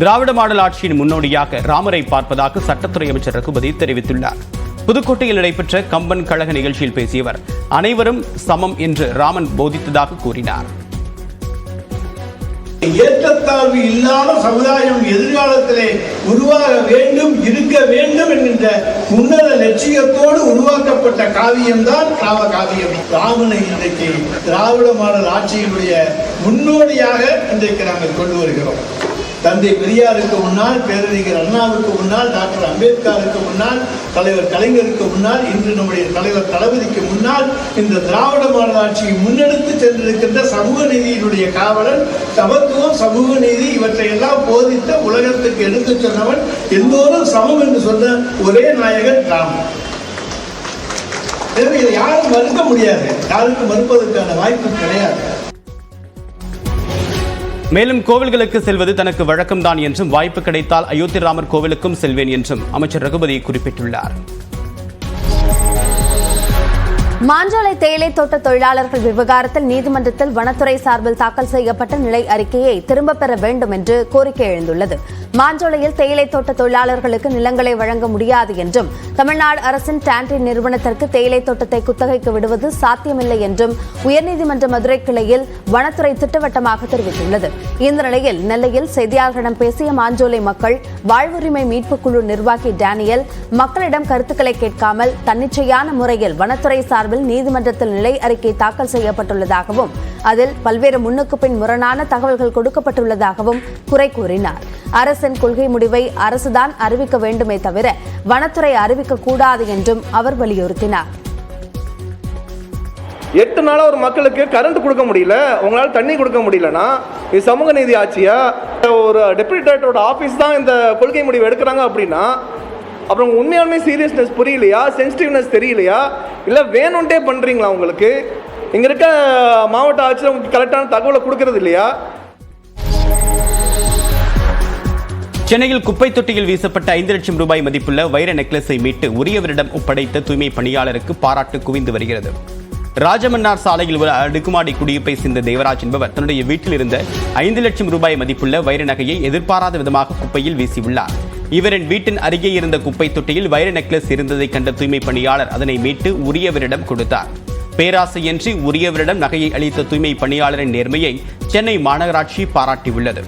திராவிட model ஆட்சியின் முன்னோடியாக ராமரை பார்ப்பதாக சட்டத்துறை அமைச்சர் ரகுபதி தெரிவித்துள்ளார். புதுக்கோட்டையில் நடைபெற்ற கம்பன் கழக நிகழ்ச்சியில் பேசியவர் அனைவரும் சமம் என்று ராமன் போதித்ததாக கூறினார். ஏற்றத்தாழ்வு இல்லாத சமுதாயம் எதிர்காலத்திலே உருவாக வேண்டும் இருக்க வேண்டும் என்கின்ற உன்னத லட்சியத்தோடு உருவாக்கப்பட்ட காவியம்தான் ராம காவியம் ராமனை இன்றைக்கு திராவிட மாடல் ஆட்சியினுடைய முன்னோடியாக இன்றைக்கு நாங்கள் கொண்டு வருகிறோம். தந்தை பெரியாருக்கு முன்னால் பேரறிஞர் அண்ணாவுக்கு முன்னால் டாக்டர் அம்பேத்கருக்கு முன்னால் தலைவர் கலைஞருக்கு முன்னால் இன்று நம்முடைய தலைவர் தளபதிக்கு முன்னால் இந்த திராவிட மாடல் ஆட்சியை முன்னெடுத்து சென்றிருக்கின்ற சமூக நீதியினுடைய காவலன் சமத்துவம் சமூக நீதி இவற்றை எல்லாம் போதித்த உலகத்துக்கு எடுத்துச் சொன்னவன் எல்லோரும் சமம் என்று சொன்ன ஒரே நாயகன் ராமன் எனவே இதை யாரும் மறுக்க முடியாது. யாருக்கும் மறுப்பதற்கான வாய்ப்பு கிடையாது. மேலும் கோவில்களுக்கு செல்வது தனக்கு வழக்கம்தான் என்றும் வாய்ப்பு கிடைத்தால் அயோத்தி ராமர் கோவிலுக்கும் செல்வேன் என்றும் அமைச்சர் ரகுபதி குறிப்பிட்டுள்ளார். மாஞ்சோலை தேயிலை தோட்ட தொழிலாளர்கள் விவகாரத்தில் நீதிமன்றத்தில் வனத்துறை சார்பில் தாக்கல் செய்யப்பட்ட நிலை அறிக்கையை திரும்பப் பெற வேண்டும் என்று கோரிக்கை எழுந்துள்ளது. மாஞ்சோலையில் தேயிலை தோட்ட தொழிலாளர்களுக்கு நிலங்களை வழங்க முடியாது என்றும் தமிழ்நாடு அரசின் டான்டி நிறுவனத்திற்கு தேயிலை தோட்டத்தை குத்தகைக்கு விடுவது சாத்தியமில்லை என்றும் உயர்நீதிமன்ற மதுரை கிளையில் வனத்துறை திட்டவட்டமாக தெரிவித்துள்ளது. இந்த நிலையில் நெல்லையில் செய்தியாளர்களிடம் பேசிய மாஞ்சோலை மக்கள் வாழ்வுரிமை மீட்புக் குழு நிர்வாகி டேனியல் மக்களிடம் கருத்துக்களை கேட்காமல் தன்னிச்சையான முறையில் வனத்துறை சார்பில் நீதிமன்றத்தில் நிலை அறிக்கை தாக்கல் செய்யப்பட்டுள்ளதாகவும் அதில் பல்வேறு முன்னுக்கு பின் முரணான தகவல்கள் கொடுக்கப்பட்டுள்ளதாகவும் குறை கூறினார். அரசின் கொள்கை முடிவை அரசுதான் அறிவிக்க வேண்டுமே தவிர வனத்துறை அறிவிக்கக்கூடாது என்றும் அவர் வலியுறுத்தினார். எட்டு நாளாக ஒரு மக்களுக்கு கரண்ட் கொடுக்க முடியல உங்களால் தண்ணி கொடுக்க முடியலனா இது சமூக நீதி ஆட்சியா? ஒரு டெப்யூட்டி டைரக்டரோட ஆஃபீஸ் தான் இந்த கொள்கை முடிவு எடுக்கிறாங்க அப்படின்னா அப்புறம் உண்மையாலுமே சீரியஸ்னஸ் புரியலையா? சென்சிட்டிவ்னஸ் தெரியலையா? இல்லை வேணும்ட்டே பண்ணுறீங்களா உங்களுக்கு? இங்கே இருக்க மாவட்ட ஆட்சியர் உங்களுக்கு கரெக்டான தகவலை கொடுக்கறது இல்லையா? சென்னையில் குப்பை தொட்டியில் வீசப்பட்ட ஐந்து லட்சம் ரூபாய் மதிப்புள்ள வைர நெக்லஸை மீட்டு உரியவரிடம் ஒப்படைத்த தூய்மை பணியாளருக்கு பாராட்டு குவிந்து வருகிறது. ராஜமன்னார் சாலையில் உள்ள அடுக்குமாடி குடியிருப்பை சேர்ந்த தேவராஜ் என்பவர் தன்னுடைய வீட்டில் இருந்த ஐந்து லட்சம் ரூபாய் மதிப்புள்ள வைர நகையை எதிர்பாராத விதமாக குப்பையில் வீசியுள்ளார். இவரின் வீட்டின் அருகே இருந்த குப்பை தொட்டியில் வைர நெக்லஸ் இருந்ததை கண்ட தூய்மை பணியாளர் அதனை மீட்டு உரியவரிடம் கொடுத்தார். பேராசையின்றி உரியவரிடம் நகையை அளித்த தூய்மை பணியாளரின் நேர்மையை சென்னை மாநகராட்சி பாராட்டியுள்ளது.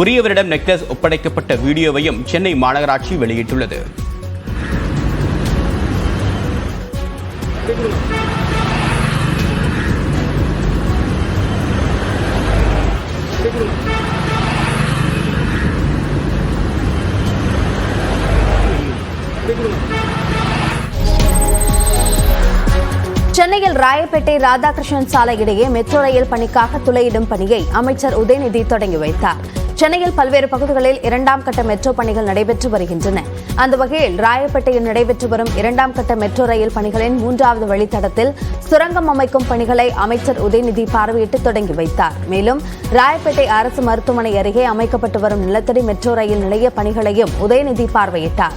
உரியவரிடம் நெக்லஸ் ஒப்படைக்கப்பட்ட வீடியோவையும் சென்னை மாநகராட்சி வெளியிட்டுள்ளது. சென்னையில் ராயப்பேட்டை ராதாகிருஷ்ணன் சாலை இடையே மெட்ரோ ரயில் பணிக்காக துளையிடும் பணியை அமைச்சர் உதயநிதி தொடங்கி வைத்தார். சென்னையில் பல்வேறு பகுதிகளில் இரண்டாம் கட்ட மெட்ரோ பணிகள் நடைபெற்று வருகின்றன. அந்த வகையில் ராயப்பேட்டையில் நடைபெற்று வரும் இரண்டாம் கட்ட மெட்ரோ ரயில் பணிகளின் மூன்றாவது வழித்தடத்தில் சுரங்கம் அமைக்கும் பணிகளை அமைச்சர் உதயநிதி பார்வையிட்டு தொடங்கி வைத்தார். மேலும் ராயப்பேட்டை அரசு மருத்துவமனை அருகே அமைக்கப்பட்டு வரும் நிலத்தடி மெட்ரோ ரயில் நிலைய பணிகளையும் உதயநிதி பார்வையிட்டார்.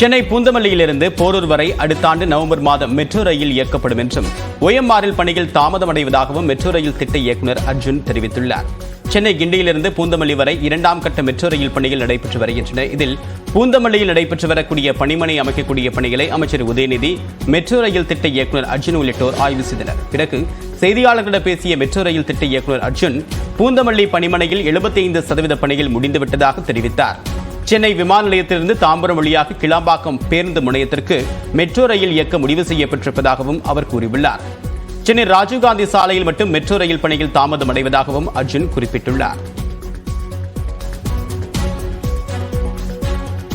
சென்னை பூந்தமல்லியிலிருந்து போரூர் வரை அடுத்த ஆண்டு நவம்பர் மாதம் மெட்ரோ ரயில் இயக்கப்படும் என்றும் ஒயம்ஆரில் பணிகள் தாமதமடைவதாகவும் மெட்ரோ ரயில் திட்ட இயக்குநர் அர்ஜுன் தெரிவித்துள்ளார். சென்னை கிண்டியிலிருந்து பூந்தமல்லி வரை இரண்டாம் கட்ட மெட்ரோ ரயில் பணிகள் நடைபெற்று வருகின்றன. இதில் பூந்தமல்லியில் நடைபெற்று வரக்கூடிய பணிமனை அமைக்கக்கூடிய பணிகளை அமைச்சர் உதயநிதி மெட்ரோ ரயில் திட்ட இயக்குநர் அர்ஜுன் உள்ளிட்டோர் ஆய்வு செய்தனர். பிறகு செய்தியாளர்களிடம் பேசிய மெட்ரோ ரயில் திட்ட இயக்குநர் அர்ஜுன் பூந்தமல்லி பணிமனையில் 75% சதவீத பணிகள் முடிந்துவிட்டதாக தெரிவித்தார். சென்னை விமான நிலையத்திலிருந்து தாம்பரம் வழியாக கிளாம்பாக்கம் பேருந்து முனையத்திற்கு மெட்ரோ ரயில் இயக்க முடிவு செய்யப்பட்டிருப்பதாகவும் அவர் கூறியுள்ளார். சென்னை ராஜீவ்காந்தி சாலையில் மட்டும் மெட்ரோ ரயில் பணியில் தாமதம் அடைவதாகவும் அர்ஜுன் குறிப்பிட்டுள்ளார்.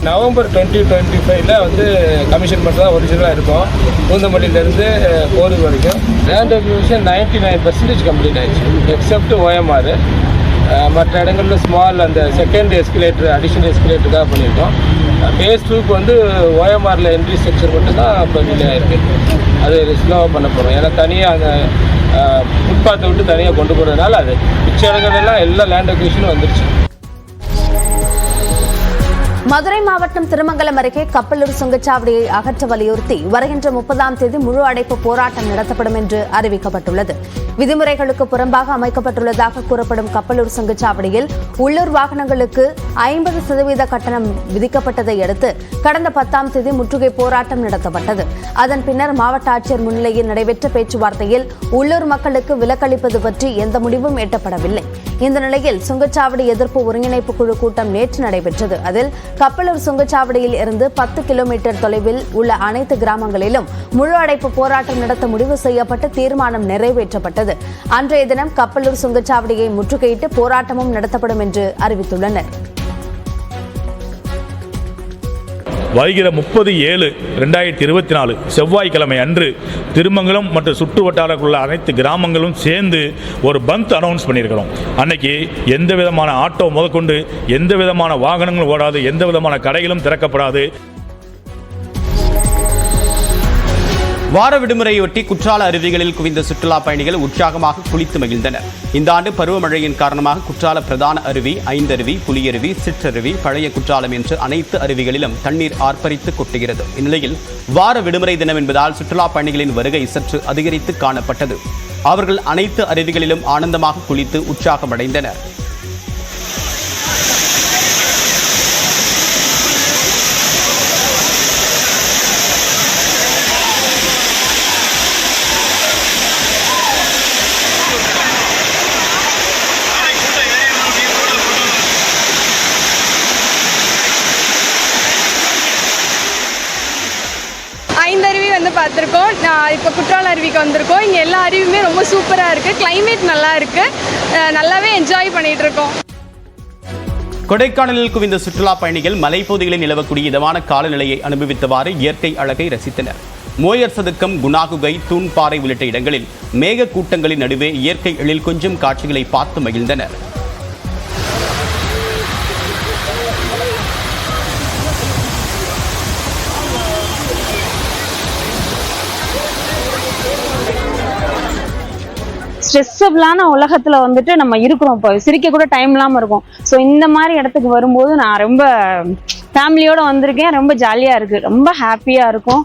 நவம்பர் டுவெண்ட்டி டுவெண்ட்டி ஃபைவ்ல வந்து கமிஷன் பண்ணுறதா ஒரிஜினலாக இருக்கும். பூந்தமல்லியிலேருந்து போரூர் வரைக்கும். Land acquisition ninety nine percentage complete ஆயிடுச்சு எக்ஸப்ட் ஓஎம்ஆர் மற்ற இடங்களில் ஸ்மால் அந்த செகண்ட் எஸ்கலேட்டர் அடிஷனல் எஸ்கலேட்டருக்காக பண்ணியிருக்கோம். பேஸ் டூக்கு வந்து ஓஎம்ஆரில் என்ட்ரி ஸ்ட்ரக்சர் மட்டும் தான் இப்போ டிலே அது ஸ்லோவாக பண்ண போகிறோம் ஏன்னா தனியாக அந்த ஃபுட்பாத்தை விட்டு தனியாக கொண்டு போகிறதுனால அது. மிச்ச இடங்கள்லாம் எல்லா லேண்ட் அக்விஷனும் வந்துருச்சு. மதுரை மாவட்டம் திருமங்கலம் அருகே கப்பலூர் சுங்கச்சாவடியை அகற்ற வலியுறுத்தி வருகின்ற முப்பதாம் தேதி முழு அடைப்பு போராட்டம் நடத்தப்படும் என்று அறிவிக்கப்பட்டுள்ளது. விதிமுறைகளுக்கு புறம்பாக அமைக்கப்பட்டுள்ளதாக கூறப்படும் கப்பலூர் சுங்கச்சாவடியில் உள்ளூர் வாகனங்களுக்கு ஐம்பது சதவீத கட்டணம் விதிக்கப்பட்டதை அடுத்து கடந்த பத்தாம் தேதி முற்றுகை போராட்டம் நடத்தப்பட்டது. அதன் பின்னர் மாவட்ட ஆட்சியர் முன்னிலையில் நடைபெற்ற பேச்சுவார்த்தையில் உள்ளூர் மக்களுக்கு விலக்களிப்பது பற்றி எந்த முடிவும் எட்டப்படவில்லை. இந்த நிலையில் சுங்கச்சாவடி எதிர்ப்பு ஒருங்கிணைப்பு குழு கூட்டம் நேற்று நடைபெற்றது. அதில் கப்பலூர் சுங்கச்சாவடியில் இருந்து பத்து கிலோமீட்டர் தொலைவில் உள்ள அனைத்து கிராமங்களிலும் முழு அடைப்பு போராட்டம் நடத்த முடிவு செய்யப்பட்டு தீர்மானம் நிறைவேற்றப்பட்டது. அன்றைய தினம் கப்பலூர் சுங்கச்சாவடியை முற்றுகையிட்டு போராட்டமும் நடத்தப்படும் என்று அறிவித்துள்ளனர். வருகிற முப்பது ஏழு ரெண்டாயிரத்தி இருபத்தி நாலு செவ்வாய்க்கிழமை அன்று திருமங்கலம் மற்றும் சுற்று வட்டாரத்தில் அனைத்து கிராமங்களும் சேர்ந்து ஒரு பந்த் அனௌன்ஸ் பண்ணியிருக்கிறோம். அன்னைக்கு எந்த விதமான ஆட்டோ முதற்கொண்டு எந்த விதமான வாகனங்களும் ஓடாது எந்த விதமான கடைகளும் திறக்கப்படாது. வார விடுமுறையொட்டி குற்றால அருவிகளில் குவிந்த சுற்றுலா பயணிகள் உற்சாகமாக குளித்து மகிழ்ந்தனர். இந்த ஆண்டு பருவமழையின் காரணமாக குற்றால பிரதான அருவி ஐந்தருவி புலியருவி சிற்றருவி பழைய குற்றாலம் என்று அனைத்து அருவிகளிலும் தண்ணீர் ஆர்ப்பரித்து கொட்டுகிறது. இந்நிலையில் வார விடுமுறை தினம் என்பதால் சுற்றுலா பயணிகளின் வருகை சற்று அதிகரித்து காணப்பட்டது. அவர்கள் அனைத்து அருவிகளிலும் ஆனந்தமாக குளித்து உற்சாகமடைந்தனர். அருவிக்கு வந்திருக்கோம். இங்கே எல்லா அருவியுமே ரொம்ப சூப்பராக இருக்குது கிளைமேட் நல்லா இருக்குது நல்லாவே என்ஜாய் பண்ணிகிட்டு இருக்கோம் கொடைக்கானலில் குவிந்த சுற்றுலா பயணிகள் மலைப்பகுதிகளில் நிலவக்கூடிய இதமான காலநிலையை அனுபவித்தவாறு இயற்கை அழகை ரசித்தனர். மோயர் சதுக்கம் குணாகுகை தூண்பாறை உள்ளிட்ட இடங்களில் மேக கூட்டங்களின் நடுவே இயற்கை எழில் கொஞ்சம் காட்சிகளை பார்த்து மகிழ்ந்தனர். ஸ்ட்ரெஸ்ஸபிளான உலகத்துல வந்துட்டு நம்ம இருக்கிறோம் இப்போ. சிரிக்க கூட டைம் இல்லாமல் இருக்கும். ஸோ இந்த மாதிரி இடத்துக்கு வரும்போது நான் ரொம்ப ஃபேமிலியோட வந்திருக்கேன். ரொம்ப ஜாலியாக இருக்குது ரொம்ப ஹாப்பியாக இருக்கும்.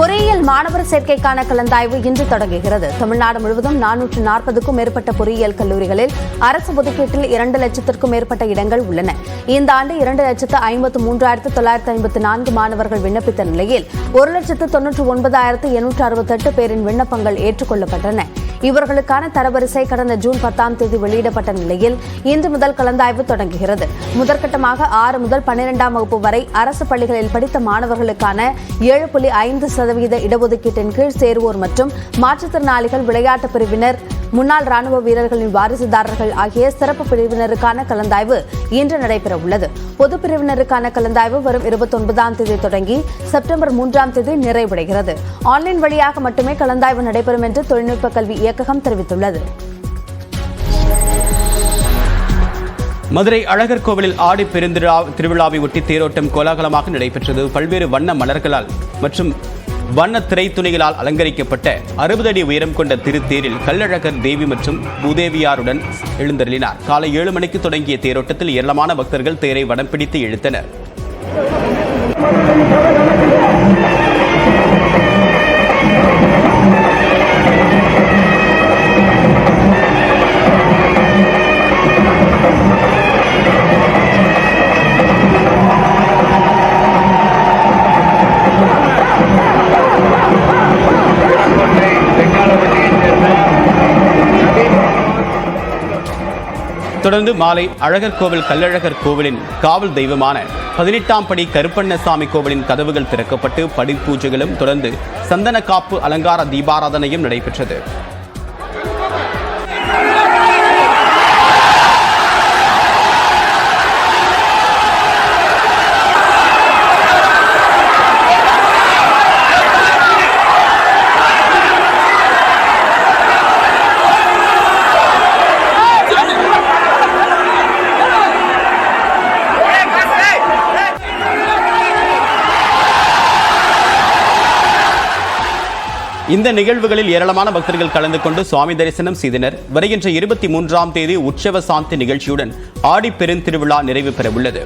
பொறியியல் மாணவர் சேர்க்கைக்கான கலந்தாய்வு இன்று தொடங்குகிறது. தமிழ்நாடு முழுவதும் நானூற்று நாற்பதுக்கும் மேற்பட்ட பொறியியல் கல்லூரிகளில் அரசு ஒதுக்கீட்டில் இரண்டு லட்சத்திற்கும் மேற்பட்ட இடங்கள் உள்ளன. இந்த ஆண்டு இரண்டு லட்சத்து ஐம்பத்து மூன்றாயிரத்து தொள்ளாயிரத்து ஐம்பத்து நான்கு மாணவர்கள் விண்ணப்பித்த நிலையில் ஒரு லட்சத்து தொன்னூற்று ஒன்பதாயிரத்து எண்ணூற்று அறுபத்தெட்டு பேரின் விண்ணப்பங்கள் ஏற்றுக்கொள்ளப்பட்டன. இவர்களுக்கான தரவரிசை கடந்த ஜூன் பத்தாம் தேதி வெளியிடப்பட்ட நிலையில் இன்று முதல் கலந்தாய்வு தொடங்குகிறது. முதற்கட்டமாக ஆறு முதல் பன்னிரெண்டாம் வகுப்பு வரை அரசு பள்ளிகளில் படித்த மாணவர்களுக்கான ஏழு புள்ளி ஐந்து சதவீத இடஒதுக்கீட்டின் கீழ் சேருவோர் மற்றும் மாற்றுத்திறனாளிகள் விளையாட்டு பிரிவினர் முன்னாள் ராணுவ வீரர்களின் வாரிசுதாரர்கள் ஆகிய சிறப்பு பிரிவினருக்கான கலந்தாய்வு இன்று நடைபெற உள்ளது பொது பிரிவினருக்கான கலந்தாய்வு வரும் இருபத்தி ஒன்பதாம் தேதி தொடங்கி செப்டம்பர் மூன்றாம் தேதி நிறைவடைகிறது. ஆன்லைன் வழியாக மட்டுமே கலந்தாய்வு நடைபெறும் என்று தொழில்நுட்ப கல்வி இயக்ககம் தெரிவித்துள்ளது. மதுரை அழகர் கோவிலில் ஆடி பெருந்திரா திருவிழாவை ஒட்டி தேரோட்டம் கோலாகலமாக நடைபெற்றது. பல்வேறு வண்ண மலர்களால் மற்றும் வண்ண திரைத்துணிகளால் அலங்கரிக்கப்பட்ட அறுபது அடி உயரம் கொண்ட திருத்தேரில் கள்ளழகர் தேவி மற்றும் பூதேவியாருடன் எழுந்தருளினார். காலை ஏழு மணிக்கு தொடங்கிய தேரோட்டத்தில் ஏராளமான பக்தர்கள் தேரை வடம் பிடித்து இழுத்தனர். தொடர்ந்து மாலை அழகர் கோவில் கள்ளழகர் கோவிலின் காவல் தெய்வமான பதினெட்டாம் படி கருப்பண்ணசாமி கோவிலின் கதவுகள் திறக்கப்பட்டு படிப்பூஜைகளும் தொடர்ந்து சந்தன காப்பு அலங்கார தீபாராதனையும் நடைபெற்றது. இந்த நிகழ்வுகளில் ஏராளமான பக்தர்கள் கலந்து கொண்டு சுவாமி தரிசனம் செய்தனர். வருகின்ற இருபத்தி மூன்றாம் தேதி உற்சவ சாந்தி நிகழ்ச்சியுடன் ஆடி பெருந்திருவிழா நிறைவு பெறவுள்ளது.